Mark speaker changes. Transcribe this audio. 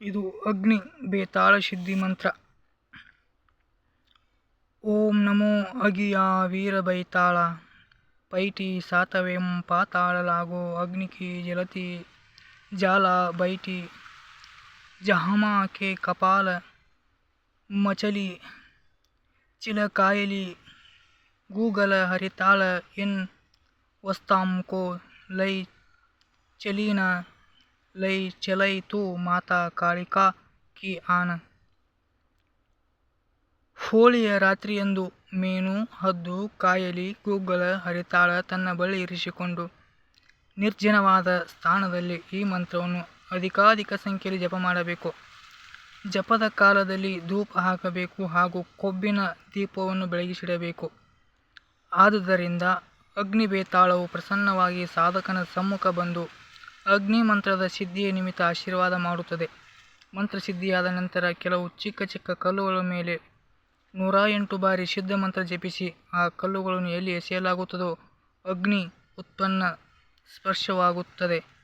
Speaker 1: ಇದು ಅಗ್ನಿ ಬೇತಾಳ ಸಿದ್ಧಿ ಮಂತ್ರ. ಓಂ ನಮೋ ಅಗಿಯ ವೀರ ಬೈತಾಳ. ಪೈಟಿ ಸಾತವೆಂ ಪಾತಾಳಲಾಗೋ ಅಗ್ನಿಕಿ ಜಲತಿ ಜಾಲ ಬೈಟಿ. ಜಹಮಾಕೆ ಕಪಾಲ ಮಚಲಿ ಚಿಲಕಾಯಲಿ ಗೂಗಲ ಹರಿತಾಳ ಎನ್ ವಸ್ತಾಂಕೋ ಲೈ ಚಲೀನ ಲೈ ಚಲೈ ತು ಮಾತಾ ಕಾಳಿಕಾ ಕಿ ಆನ. ಹೋಳಿಯ ರಾತ್ರಿಯಂದು ಮೀನು ಹದ್ದು ಕಾಯಲಿ ಗೂಗಲ ಹರಿತಾಳ ತನ್ನ ಬಳಿ ಇರಿಸಿಕೊಂಡು ನಿರ್ಜನವಾದ ಸ್ಥಾನದಲ್ಲಿ ಈ ಮಂತ್ರವನ್ನು ಅಧಿಕಾಧಿಕ ಸಂಖ್ಯೆಯಲ್ಲಿ ಜಪ ಮಾಡಬೇಕು. ಜಪದ ಕಾಲದಲ್ಲಿ ಧೂಪ ಹಾಕಬೇಕು ಹಾಗೂ ಕೊಬ್ಬಿನ ದೀಪವನ್ನು ಬೆಳಗಿಸಿಡಬೇಕು. ಆದುದರಿಂದ ಅಗ್ನಿಬೇತಾಳವು ಪ್ರಸನ್ನವಾಗಿ ಸಾಧಕನ ಸಮ್ಮುಖ ಬಂದು ಅಗ್ನಿ ಮಂತ್ರದ ಸಿದ್ಧಿಯ ನಿಮಿತ್ತ ಆಶೀರ್ವಾದ ಮಾಡುತ್ತದೆ. ಮಂತ್ರ ಸಿದ್ಧಿಯಾದ ನಂತರ ಕೆಲವು ಚಿಕ್ಕ ಚಿಕ್ಕ ಕಲ್ಲುಗಳ ಮೇಲೆ ನೂರ ಎಂಟು ಬಾರಿ ಸಿದ್ಧ ಮಂತ್ರ ಜಪಿಸಿ ಆ ಕಲ್ಲುಗಳನ್ನು ಎಲ್ಲಿ ಎಸೆಯಲಾಗುತ್ತದೋ ಅಗ್ನಿ ಉತ್ಪನ್ನ ಸ್ಪರ್ಶವಾಗುತ್ತದೆ.